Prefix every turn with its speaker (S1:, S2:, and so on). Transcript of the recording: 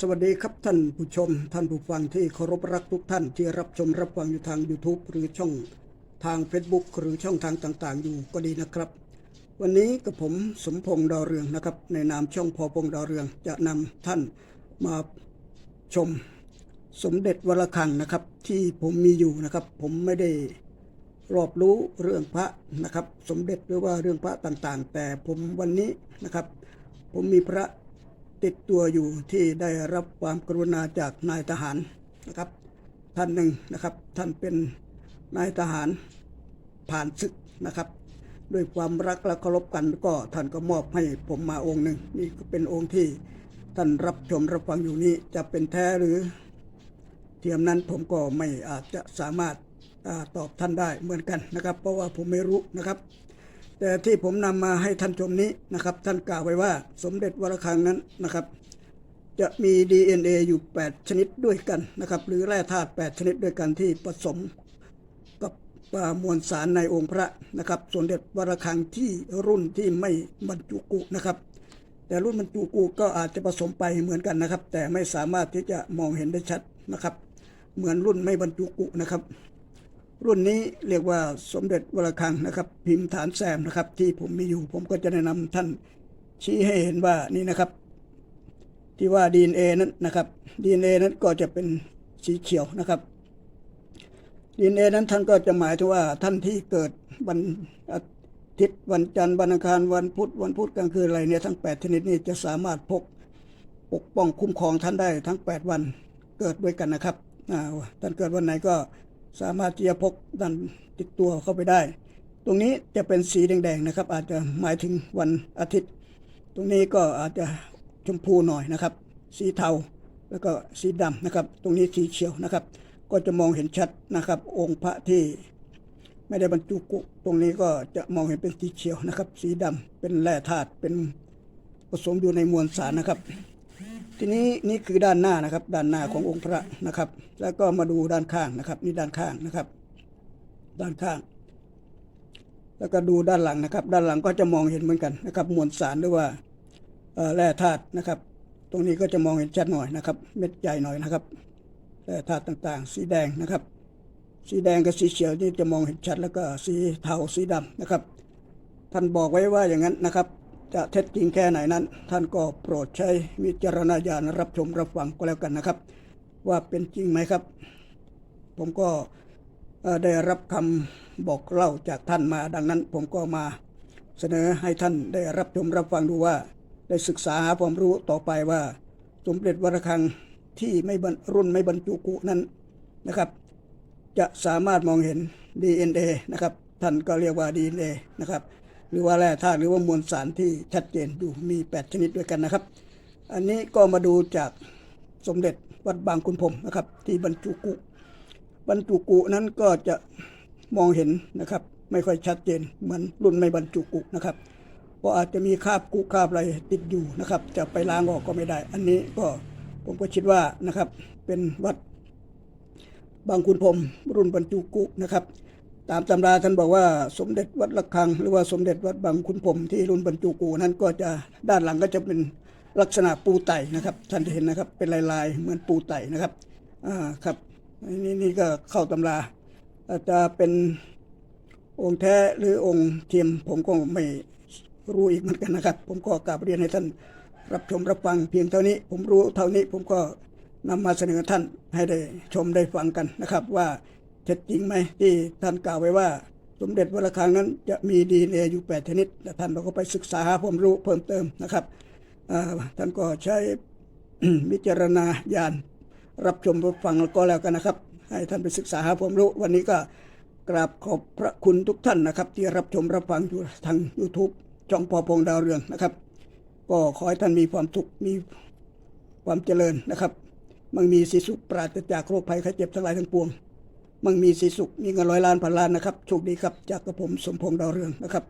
S1: สวัสดีครับท่านผู้ชม ท่านผู้ฟังที่เคารพรักทุกท่านที่รับชมรับฟังอยู่ทาง YouTube หรือช่องทาง Facebook หรือช่องทางต่างๆ อยู่ก็ดีนะครับ วันนี้กับผมสมพงษ์ดาวเรืองนะครับ ในนามช่องพอพงษ์ดาวเรืองจะนำท่านมาชมสมเด็จวรคังนะครับ ที่ผมมีอยู่นะครับ ผมไม่ได้รอบรู้เรื่องพระนะครับ สมเด็จหรือว่าเรื่องพระต่างๆ แต่ผมวันนี้นะครับ ผมมีพระ ติดตัวอยู่ที่ได้รับความกรุณาจากนายทหารนะครับ ท่านหนึ่งนะครับ ท่านเป็นนายทหารผ่านศึกนะครับ ด้วยความรักและเคารพกันก็ท่านก็มอบให้ผมมาองค์หนึ่งนี่ก็เป็นองค์ที่ท่านรับชมรับฟังอยู่นี้จะเป็นแท้หรือเทียมนั้นผมก็ไม่อาจจะสามารถอตอบท่านได้เหมือนกันนะครับ เพราะว่าผมไม่รู้นะครับ แต่ที่ผมนำมาให้ท่านชมนี้นะครับ ท่านกล่าวไว้ว่าสมเด็จวรคังนั้นนะครับ จะมี DNA อยู่ 8 ชนิดด้วยกันนะครับ หรือแร่ธาตุ8ชนิดด้วยกันที่ผสมกับมวลสารในองค์พระนะครับสมเด็จวรคังที่รุ่นที่ไม่บรรจุกุนะครับแต่รุ่นบรรจุกุก็อาจจะผสมไปเหมือนกันนะครับ แต่ไม่สามารถที่จะมองเห็นได้ชัดนะครับ เหมือนรุ่นไม่บรรจุกุนะครับ รุ่นนี้เรียกว่าสมเด็จวรคังนะครับ พิมพ์ฐานแซมนะครับ ที่ผมมีอยู่ ผมก็จะแนะนำท่านชี้ให้เห็นว่านี่นะครับ ที่ว่า DNA นั้นนะครับ DNA นั้นก็จะเป็นสีเขียวนะครับ DNA นั้นท่านก็จะหมายถึงว่าท่านที่เกิดวันอาทิตย์วันจันทร์วันอังคารวันพุธวันพุธกลางคืนอะไรเนี่ยทั้ง 8 ชนิดนี้จะสามารถพกปกป้องคุ้มครองท่านได้ทั้ง 8 วันเกิดด้วยกันนะครับท่านเกิดวันไหนก็ สามารถที่จะพกดันติดตัวเข้าไปได้ ตรงนี้จะเป็นสีแดงๆนะครับ อาจจะหมายถึงวันอาทิตย์ ตรงนี้ก็อาจจะชมพูหน่อยนะครับ สีเทาแล้วก็สีดำนะครับ ตรงนี้สีเขียวนะครับ ก็จะมองเห็นชัดนะครับ องค์พระที่ไม่ได้บรรจุกุตรงนี้ก็จะมองเห็นเป็นสีเขียวนะครับ สีดำเป็นแร่ธาตุเป็นผสมอยู่ในมวลสารนะครับ ทีนี้นี่คือด้านหน้านะครับ ด้านหน้าขององค์พระนะครับ แล้วก็มาดูด้านข้างนะครับ นี่ด้านข้างนะครับ ด้านข้าง แล้วก็ดูด้านหลังนะครับ ด้านหลังก็จะมองเห็นเหมือนกันนะครับ มวลสารหรือว่าแร่ธาตุนะครับ ตรงนี้ก็จะมองเห็นชัดหน่อยนะครับ เม็ดใหญ่หน่อยนะครับแร่ธาตุต่างๆ สีแดงนะครับ สีแดงกับสีเขียวนี่จะมองเห็นชัดแล้วก็สีเทาสีดำนะครับท่านบอกไว้ว่าอย่างนั้นนะครับ จะเท็จจริงแค่ไหนนั้น ท่านก็โปรดใช้วิจารณญาณรับชมรับฟังก็แล้วกันนะครับ ว่าเป็นจริงไหมครับ ผมก็ได้รับคำบอกเล่าจากท่านมาดังนั้น ผมก็มาเสนอให้ท่านได้รับชมรับฟังดูว่า ได้ศึกษาหาความรู้ต่อไปว่า สมเด็จวรคังที่ไม่รรรุ่นไม่บรรจุกุนั้นนะครับ จะสามารถมองเห็น DNA นะครับ ท่านก็เรียกว่า DNA นะครับ หรือว่าแร่ธาตุหรือว่ามวลสารที่ชัดเจนอยู่มี 8 ชนิดด้วยกันนะครับ อันนี้ก็มาดูจากสมเด็จวัดบางคุณพรมนะครับ ที่บรรจุกุ บรรจุกุนั้นก็จะมองเห็นนะครับ ไม่ค่อยชัดเจนเหมือนรุ่นไม่บรรจุกุนะครับเพราะอาจจะมีคราบกุคราบอะไรติดอยู่นะครับ จะไปล้างออกก็ไม่ได้ อันนี้ก็ผมก็คิดว่านะครับ เป็นวัดบางคุณพรมรุ่นบรรจุกุนะครับ ตามตำราท่านบอกว่าสมเด็จวัดระฆัง หรือว่าสมเด็จวัดบางคุณพรมที่รุ่นบรรจุกุนั้นก็จะด้านหลังก็จะเป็นลักษณะปูไตนะครับ ท่านจะเห็นนะครับเป็นลายๆ เหมือนปูไตนะครับอ่าครับนี่นี่ก็เข้าตำราอาจจะเป็นองค์แท้หรือองค์เทียมผมก็ไม่รู้อีกเหมือนกันนะครับ ผมก็กราบเรียนให้ท่านรับชมรับฟังเพียงเท่านี้ ผมรู้เท่านี้ผมก็นำมาเสนอท่านให้ได้ชมได้ฟังกันนะครับว่า เท็จจริงไหมที่ท่านกล่าวไว้ว่า สมเด็จวรคังนั้นจะมีดีเออยู่แปดชนิดและท่านเราก็ไปศึกษาหาความรู้เพิ่มเติมนะครับท่านก็ใช้วิจารณญาณรับชมรับฟังแล้วก็แล้วกันนะครับ ให้ท่านไปศึกษาหาความรู้ วันนี้ก็กราบขอบพระคุณทุกท่านนะครับ ที่รับชมรับฟังอยู่ทาง YouTube ช่องปอพงดาวเรืองนะครับ ก็ขอให้ท่านมีความสุขมีความเจริญนะครับ มั่งมีสีสุขปราศจากโรคภัยไข้เจ็บทั้งหลายทั้งปวง มั่งมีสีสุขมีเงินร้อยล้านพันล้านนะครับโชคดีครับจากกระผมสมพงษ์ดาวเรืองนะครับ